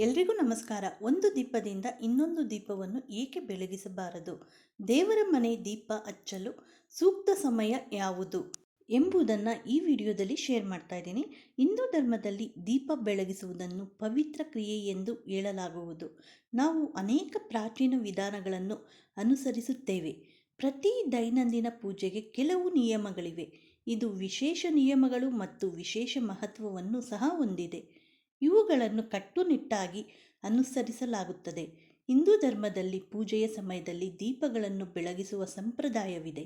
ಎಲ್ರಿಗೂ ನಮಸ್ಕಾರ. ಒಂದು ದೀಪದಿಂದ ಇನ್ನೊಂದು ದೀಪವನ್ನು ಏಕೆ ಬೆಳಗಿಸಬಾರದು? ದೇವರ ಮನೆ ದೀಪ ಹಚ್ಚಲು ಸೂಕ್ತ ಸಮಯ ಯಾವುದು ಎಂಬುದನ್ನು ಈ ವಿಡಿಯೋದಲ್ಲಿ ಶೇರ್ ಮಾಡ್ತಾ ಇದ್ದೀನಿ. ಹಿಂದೂ ಧರ್ಮದಲ್ಲಿ ದೀಪ ಬೆಳಗಿಸುವುದನ್ನು ಪವಿತ್ರ ಕ್ರಿಯೆ ಎಂದು ಹೇಳಲಾಗುವುದು. ನಾವು ಅನೇಕ ಪ್ರಾಚೀನ ವಿಧಾನಗಳನ್ನು ಅನುಸರಿಸುತ್ತೇವೆ. ಪ್ರತಿ ದೈನಂದಿನ ಪೂಜೆಗೆ ಕೆಲವು ನಿಯಮಗಳಿವೆ. ಇದು ವಿಶೇಷ ನಿಯಮಗಳು ಮತ್ತು ವಿಶೇಷ ಮಹತ್ವವನ್ನು ಸಹ ಹೊಂದಿದೆ. ಇವುಗಳನ್ನು ಕಟ್ಟುನಿಟ್ಟಾಗಿ ಅನುಸರಿಸಲಾಗುತ್ತದೆ. ಹಿಂದೂ ಧರ್ಮದಲ್ಲಿ ಪೂಜೆಯ ಸಮಯದಲ್ಲಿ ದೀಪಗಳನ್ನು ಬೆಳಗಿಸುವ ಸಂಪ್ರದಾಯವಿದೆ.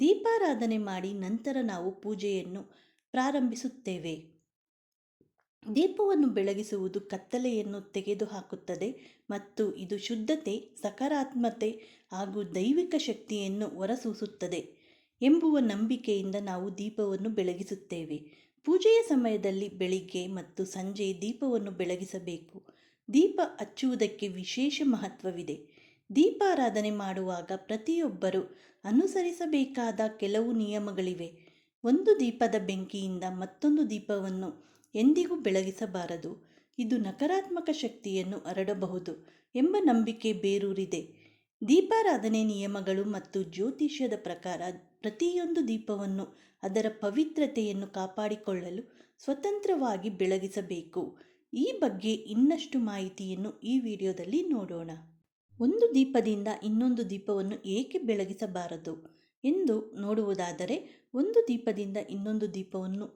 ದೀಪಾರಾಧನೆ ಮಾಡಿ ನಂತರ ನಾವು ಪೂಜೆಯನ್ನು ಪ್ರಾರಂಭಿಸುತ್ತೇವೆ. ದೀಪವನ್ನು ಬೆಳಗಿಸುವುದು ಕತ್ತಲೆಯನ್ನು ತೆಗೆದುಹಾಕುತ್ತದೆ ಮತ್ತು ಇದು ಶುದ್ಧತೆ, ಸಕಾರಾತ್ಮತೆ ಹಾಗೂ ದೈವಿಕ ಶಕ್ತಿಯನ್ನು ಹೊರಸೂಸುತ್ತದೆ ಎಂಬುವ ನಂಬಿಕೆಯಿಂದ ನಾವು ದೀಪವನ್ನು ಬೆಳಗಿಸುತ್ತೇವೆ. ಪೂಜೆಯ ಸಮಯದಲ್ಲಿ ಬೆಳಿಗ್ಗೆ ಮತ್ತು ಸಂಜೆ ದೀಪವನ್ನು ಬೆಳಗಿಸಬೇಕು. ದೀಪ ಹಚ್ಚುವುದಕ್ಕೆ ವಿಶೇಷ ಮಹತ್ವವಿದೆ. ದೀಪಾರಾಧನೆ ಮಾಡುವಾಗ ಪ್ರತಿಯೊಬ್ಬರು ಅನುಸರಿಸಬೇಕಾದ ಕೆಲವು ನಿಯಮಗಳಿವೆ. ಒಂದು ದೀಪದ ಬೆಂಕಿಯಿಂದ ಮತ್ತೊಂದು ದೀಪವನ್ನು ಎಂದಿಗೂ ಬೆಳಗಿಸಬಾರದು. ಇದು ನಕಾರಾತ್ಮಕ ಶಕ್ತಿಯನ್ನು ಹರಡಬಹುದು ಎಂಬ ನಂಬಿಕೆ ಬೇರೂರಿದೆ. ದೀಪಾರಾಧನೆ ನಿಯಮಗಳು ಮತ್ತು ಜ್ಯೋತಿಷ್ಯದ ಪ್ರಕಾರ ಪ್ರತಿಯೊಂದು ದೀಪವನ್ನು ಅದರ ಪವಿತ್ರತೆಯನ್ನು ಕಾಪಾಡಿಕೊಳ್ಳಲು ಸ್ವತಂತ್ರವಾಗಿ ಬೆಳಗಿಸಬೇಕು. ಈ ಬಗ್ಗೆ ಇನ್ನಷ್ಟು ಮಾಹಿತಿಯನ್ನು ಈ ವಿಡಿಯೋದಲ್ಲಿ ನೋಡೋಣ. ಒಂದು ದೀಪದಿಂದ ಇನ್ನೊಂದು ದೀಪವನ್ನು ಏಕೆ ಬೆಳಗಿಸಬಾರದು ಎಂದು ನೋಡುವುದಾದರೆ, ಒಂದು ದೀಪದಿಂದ ಇನ್ನೊಂದು ದೀಪವನ್ನು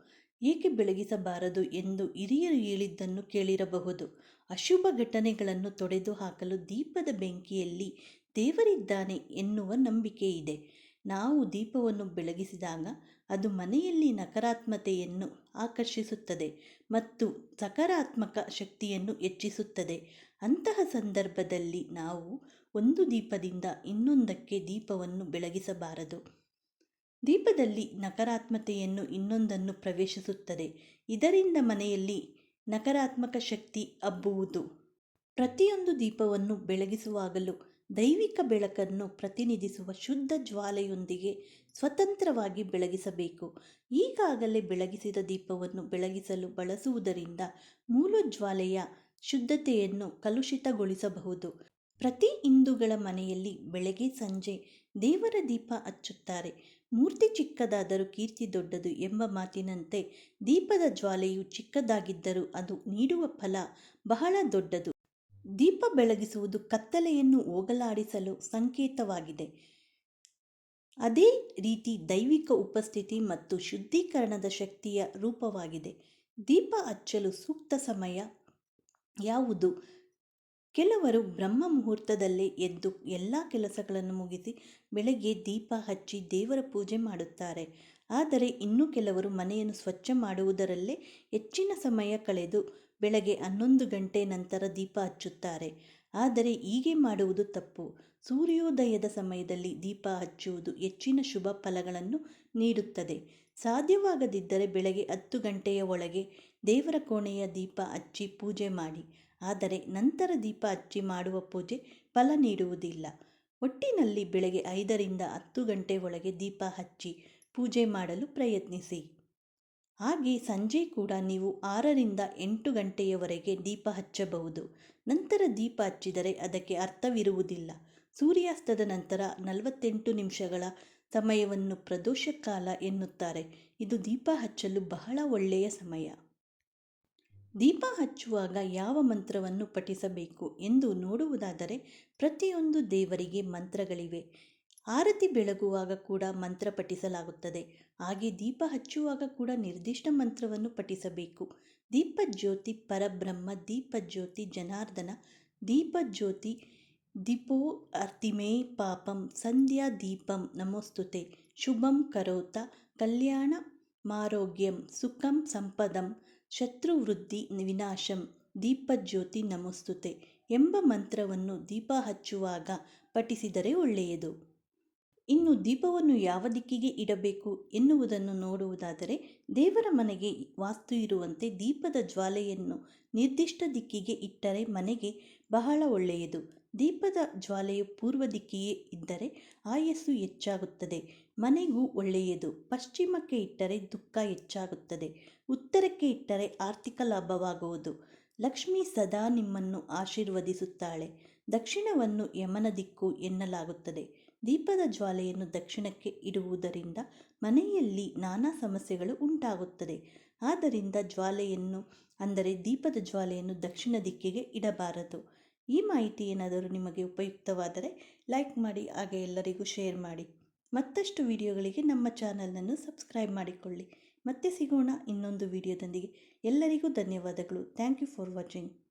ಏಕೆ ಬೆಳಗಿಸಬಾರದು ಎಂದು ಹಿರಿಯರು ಹೇಳಿದ್ದನ್ನು ಕೇಳಿರಬಹುದು. ಅಶುಭ ಘಟನೆಗಳನ್ನು ತೊಡೆದು ಹಾಕಲು ದೀಪದ ಬೆಂಕಿಯಲ್ಲಿ ದೇವರಿದ್ದಾನೆ ಎನ್ನುವ ನಂಬಿಕೆ ಇದೆ. ನಾವು ದೀಪವನ್ನು ಬೆಳಗಿಸಿದಾಗ ಅದು ಮನೆಯಲ್ಲಿ ನಕಾರಾತ್ಮತೆಯನ್ನು ಆಕರ್ಷಿಸುತ್ತದೆ ಮತ್ತು ಸಕಾರಾತ್ಮಕ ಶಕ್ತಿಯನ್ನು ಹೆಚ್ಚಿಸುತ್ತದೆ. ಅಂತಹ ಸಂದರ್ಭದಲ್ಲಿ ನಾವು ಒಂದು ದೀಪದಿಂದ ಇನ್ನೊಂದಕ್ಕೆ ದೀಪವನ್ನು ಬೆಳಗಿಸಬಾರದು. ದೀಪದಲ್ಲಿ ನಕಾರಾತ್ಮತೆಯನ್ನು ಇನ್ನೊಂದನ್ನು ಪ್ರವೇಶಿಸುತ್ತದೆ. ಇದರಿಂದ ಮನೆಯಲ್ಲಿ ನಕಾರಾತ್ಮಕ ಶಕ್ತಿ ಹಬ್ಬುವುದು. ಪ್ರತಿಯೊಂದು ದೀಪವನ್ನು ಬೆಳಗಿಸುವಾಗಲೂ ದೈವಿಕ ಬೆಳಕನ್ನು ಪ್ರತಿನಿಧಿಸುವ ಶುದ್ಧ ಜ್ವಾಲೆಯೊಂದಿಗೆ ಸ್ವತಂತ್ರವಾಗಿ ಬೆಳಗಿಸಬೇಕು. ಈಗಾಗಲೇ ಬೆಳಗಿಸಿದ ದೀಪವನ್ನು ಬೆಳಗಿಸಲು ಬಳಸುವುದರಿಂದ ಮೂಲ ಜ್ವಾಲೆಯ ಶುದ್ಧತೆಯನ್ನು ಕಲುಷಿತಗೊಳಿಸಬಹುದು. ಪ್ರತಿ ಹಿಂದೂಗಳ ಮನೆಯಲ್ಲಿ ಬೆಳಗ್ಗೆ ಸಂಜೆ ದೇವರ ದೀಪ ಹಚ್ಚುತ್ತಾರೆ. ಮೂರ್ತಿ ಚಿಕ್ಕದಾದರೂ ಕೀರ್ತಿ ದೊಡ್ಡದು ಎಂಬ ಮಾತಿನಂತೆ ದೀಪದ ಜ್ವಾಲೆಯು ಚಿಕ್ಕದಾಗಿದ್ದರೂ ಅದು ನೀಡುವ ಫಲ ಬಹಳ ದೊಡ್ಡದು. ದೀಪ ಬೆಳಗಿಸುವುದು ಕತ್ತಲೆಯನ್ನು ಹೋಗಲಾಡಿಸಲು ಸಂಕೇತವಾಗಿದೆ. ಅದೇ ರೀತಿ ದೈವಿಕ ಉಪಸ್ಥಿತಿ ಮತ್ತು ಶುದ್ಧೀಕರಣದ ಶಕ್ತಿಯ ರೂಪವಾಗಿದೆ. ದೀಪ ಹಚ್ಚಲು ಸೂಕ್ತ ಸಮಯ ಯಾವುದು? ಕೆಲವರು ಬ್ರಹ್ಮ ಮುಹೂರ್ತದಲ್ಲೇ ಎದ್ದು ಎಲ್ಲ ಕೆಲಸಗಳನ್ನು ಮುಗಿಸಿ ಬೆಳಗ್ಗೆ ದೀಪ ಹಚ್ಚಿ ದೇವರ ಪೂಜೆ ಮಾಡುತ್ತಾರೆ. ಆದರೆ ಇನ್ನು ಕೆಲವರು ಮನೆಯನ್ನು ಸ್ವಚ್ಛ ಮಾಡುವುದರಲ್ಲೇ ಹೆಚ್ಚಿನ ಸಮಯ ಕಳೆದು ಬೆಳಗ್ಗೆ ಹನ್ನೊಂದು ಗಂಟೆ ನಂತರ ದೀಪ ಹಚ್ಚುತ್ತಾರೆ. ಆದರೆ ಹೀಗೆ ಮಾಡುವುದು ತಪ್ಪು. ಸೂರ್ಯೋದಯದ ಸಮಯದಲ್ಲಿ ದೀಪ ಹಚ್ಚುವುದು ಹೆಚ್ಚಿನ ಶುಭ ಫಲಗಳನ್ನು ನೀಡುತ್ತದೆ. ಸಾಧ್ಯವಾಗದಿದ್ದರೆ ಬೆಳಗ್ಗೆ ಹತ್ತು ಗಂಟೆಯ ಒಳಗೆ ದೇವರ ಕೋಣೆಯ ದೀಪ ಹಚ್ಚಿ ಪೂಜೆ ಮಾಡಿ. ಆದರೆ ನಂತರ ದೀಪ ಹಚ್ಚಿ ಮಾಡುವ ಪೂಜೆ ಫಲ ನೀಡುವುದಿಲ್ಲ. ಒಟ್ಟಿನಲ್ಲಿ ಬೆಳಗ್ಗೆ ಐದರಿಂದ ಹತ್ತು ಗಂಟೆ ಒಳಗೆ ದೀಪ ಹಚ್ಚಿ ಪೂಜೆ ಮಾಡಲು ಪ್ರಯತ್ನಿಸಿ. ಹಾಗೆ ಸಂಜೆ ಕೂಡ ನೀವು ಆರರಿಂದ ಎಂಟು ಗಂಟೆಯವರೆಗೆ ದೀಪ ಹಚ್ಚಬಹುದು. ನಂತರ ದೀಪ ಹಚ್ಚಿದರೆ ಅದಕ್ಕೆ ಅರ್ಥವಿರುವುದಿಲ್ಲ. ಸೂರ್ಯಾಸ್ತದ ನಂತರ ನಲವತ್ತೆಂಟು ನಿಮಿಷಗಳ ಸಮಯವನ್ನು ಪ್ರದೋಷ ಕಾಲ ಎನ್ನುತ್ತಾರೆ. ಇದು ದೀಪ ಹಚ್ಚಲು ಬಹಳ ಒಳ್ಳೆಯ ಸಮಯ. ದೀಪ ಹಚ್ಚುವಾಗ ಯಾವ ಮಂತ್ರವನ್ನು ಪಠಿಸಬೇಕು ಎಂದು ನೋಡುವುದಾದರೆ ಪ್ರತಿಯೊಂದು ದೇವರಿಗೆ ಮಂತ್ರಗಳಿವೆ. ಆರತಿ ಬೆಳಗುವಾಗ ಕೂಡ ಮಂತ್ರ ಪಠಿಸಲಾಗುತ್ತದೆ. ಹಾಗೆ ದೀಪ ಹಚ್ಚುವಾಗ ಕೂಡ ನಿರ್ದಿಷ್ಟ ಮಂತ್ರವನ್ನು ಪಠಿಸಬೇಕು. ದೀಪ ಜ್ಯೋತಿ ಪರಬ್ರಹ್ಮ, ದೀಪ ಜ್ಯೋತಿ ಜನಾರ್ದನ, ದೀಪ ಜ್ಯೋತಿ ದೀಪೋ ಅರ್ತಿಮೇ ಪಾಪಂ, ಸಂಧ್ಯಾ ದೀಪಂ ನಮೋಸ್ತುತೆ, ಶುಭಂ ಕರೋತ, ಕಲ್ಯಾಣ ಮಾರೋಗ್ಯಂ, ಸುಖಂ ಸಂಪದಂ, ಶತ್ರುವೃದ್ಧಿ ವಿನಾಶಂ ದೀಪಜ್ಯೋತಿ ನಮೋಸ್ತುತೆ ಎಂಬ ಮಂತ್ರವನ್ನು ದೀಪ ಹಚ್ಚುವಾಗ ಪಠಿಸಿದರೆ ಒಳ್ಳೆಯದು. ಇನ್ನು ದೀಪವನ್ನು ಯಾವ ದಿಕ್ಕಿಗೆ ಇಡಬೇಕು ಎನ್ನುವುದನ್ನು ನೋಡುವುದಾದರೆ ದೇವರ ಮನೆಗೆ ವಾಸ್ತು ಇರುವಂತೆ ದೀಪದ ಜ್ವಾಲೆಯನ್ನು ನಿರ್ದಿಷ್ಟ ದಿಕ್ಕಿಗೆ ಇಟ್ಟರೆ ಮನೆಗೆ ಬಹಳ ಒಳ್ಳೆಯದು. ದೀಪದ ಜ್ವಾಲೆಯು ಪೂರ್ವ ದಿಕ್ಕಿಯೇ ಇದ್ದರೆ ಆಯಸ್ಸು ಹೆಚ್ಚಾಗುತ್ತದೆ, ಮನೆಗೂ ಒಳ್ಳೆಯದು. ಪಶ್ಚಿಮಕ್ಕೆ ಇಟ್ಟರೆ ದುಃಖ ಹೆಚ್ಚಾಗುತ್ತದೆ, ಉತ್ತರಕ್ಕೆ ಇಟ್ಟರೆ ಆರ್ಥಿಕ ಲಾಭವಾಗುವುದು. ಲಕ್ಷ್ಮಿ ಸದಾ ನಿಮ್ಮನ್ನು ಆಶೀರ್ವದಿಸುತ್ತಾಳೆ. ದಕ್ಷಿಣವನ್ನು ಯಮನ ದಿಕ್ಕು ಎನ್ನಲಾಗುತ್ತದೆ. ದೀಪದ ಜ್ವಾಲೆಯನ್ನು ದಕ್ಷಿಣಕ್ಕೆ ಇಡುವುದರಿಂದ ಮನೆಯಲ್ಲಿ ನಾನಾ ಸಮಸ್ಯೆಗಳು ಉಂಟಾಗುತ್ತದೆ. ಆದ್ದರಿಂದ ಜ್ವಾಲೆಯನ್ನು, ಅಂದರೆ ದೀಪದ ಜ್ವಾಲೆಯನ್ನು ದಕ್ಷಿಣ ದಿಕ್ಕಿಗೆ ಇಡಬಾರದು. ಈ ಮಾಹಿತಿ ಏನಾದರೂ ನಿಮಗೆ ಉಪಯುಕ್ತವಾದರೆ ಲೈಕ್ ಮಾಡಿ, ಹಾಗೆ ಎಲ್ಲರಿಗೂ ಶೇರ್ ಮಾಡಿ. ಮತ್ತಷ್ಟು ವಿಡಿಯೋಗಳಿಗೆ ನಮ್ಮ ಚಾನಲನ್ನು ಸಬ್ಸ್ಕ್ರೈಬ್ ಮಾಡಿಕೊಳ್ಳಿ. ಮತ್ತೆ ಸಿಗೋಣ ಇನ್ನೊಂದು ವಿಡಿಯೋದೊಂದಿಗೆ. ಎಲ್ಲರಿಗೂ ಧನ್ಯವಾದಗಳು. Thank you for watching.